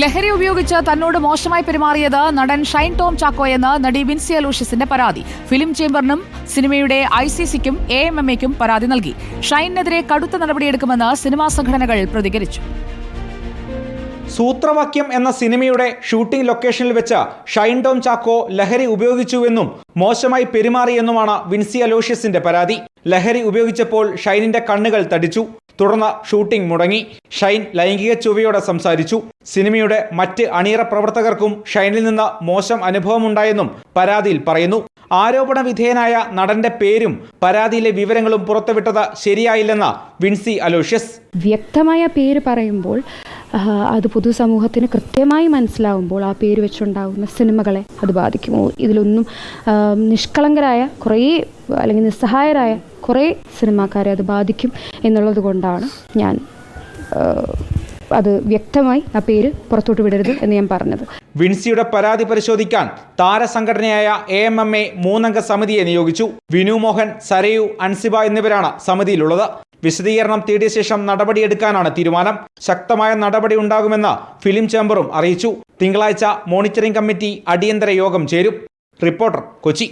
ലഹരി ഉപയോഗിച്ച് തന്നോട് മോശമായി പെരുമാറിയത് നടൻ ഷൈൻ ടോം ചാക്കോയെന്ന് നടി വിൻസി അലൂഷ്യസിന്റെ പരാതി. ഫിലിം ചേംബറിനും സിനിമയുടെ ഐ സി സിക്കും എ എം എം എക്കും പരാതി നൽകി. ഷൈനെതിരെ കടുത്ത നടപടിയെടുക്കുമെന്ന് സിനിമാ സംഘടനകൾ പ്രതികരിച്ചു. സൂത്രവാക്യം എന്ന സിനിമയുടെ ഷൂട്ടിംഗ് ലൊക്കേഷനിൽ വെച്ച് ഷൈൻ ടോം ചാക്കോ ലഹരി ഉപയോഗിച്ചുവെന്നും മോശമായി പെരുമാറിയെന്നുമാണ് വിൻസി അലോഷ്യസിന്റെ പരാതി. ലഹരി ഉപയോഗിച്ചപ്പോൾ ഷൈനിന്റെ കണ്ണുകൾ തടിച്ചു. തുടർന്ന് ഷൂട്ടിംഗ് മുടങ്ങി. ഷൈൻ ലൈംഗിക ചുവയോടെ സംസാരിച്ചു. സിനിമയുടെ മറ്റ് അണിയറ പ്രവർത്തകർക്കും ഷൈനിൽ നിന്ന് മോശം അനുഭവമുണ്ടായെന്നും പരാതിയിൽ പറയുന്നു. ആരോപണ വിധേയനായ നടന്റെ പേരും പരാതിയിലെ വിവരങ്ങളും പുറത്തുവിട്ടത് ശരിയായില്ലെന്ന് വിൻസി അലോഷ്യസ്. വ്യക്തമായ പേര് പറയുമ്പോൾ അത് പൊതുസമൂഹത്തിന് കൃത്യമായി മനസ്സിലാവുമ്പോൾ ആ പേര് വെച്ചുണ്ടാകുന്ന സിനിമകളെ അത് ബാധിക്കുമോ ഇതിലൊന്നും നിഷ്കളങ്കരായ കുറേ അല്ലെങ്കിൽ നിസ്സഹായരായ കുറേ സിനിമാക്കാരെ അത് ബാധിക്കും എന്നുള്ളത് കൊണ്ടാണ് ഞാൻ അത് വ്യക്തമായി ആ പേര് പുറത്തോട്ട് വിടരുത് എന്ന് ഞാൻ പറഞ്ഞത്. വിൻസിയുടെ പരാതി പരിശോധിക്കാൻ താരസംഘടനയായ എ എം എം എ മൂന്നംഗ സമിതിയെ നിയോഗിച്ചു. വിനു മോഹൻ സരയു അൻസിബ എന്നിവരാണ് സമിതിയിലുള്ളത്. വിശദീകരണം തേടിയ ശേഷം നടപടിയെടുക്കാനാണ് തീരുമാനം. ശക്തമായ നടപടി ഉണ്ടാകുമെന്ന് ഫിലിം ചേംബറും അറിയിച്ചു. തിങ്കളാഴ്ച മോണിറ്ററിംഗ് കമ്മിറ്റി അടിയന്തര യോഗം ചേരും. റിപ്പോർട്ടർ കൊച്ചി.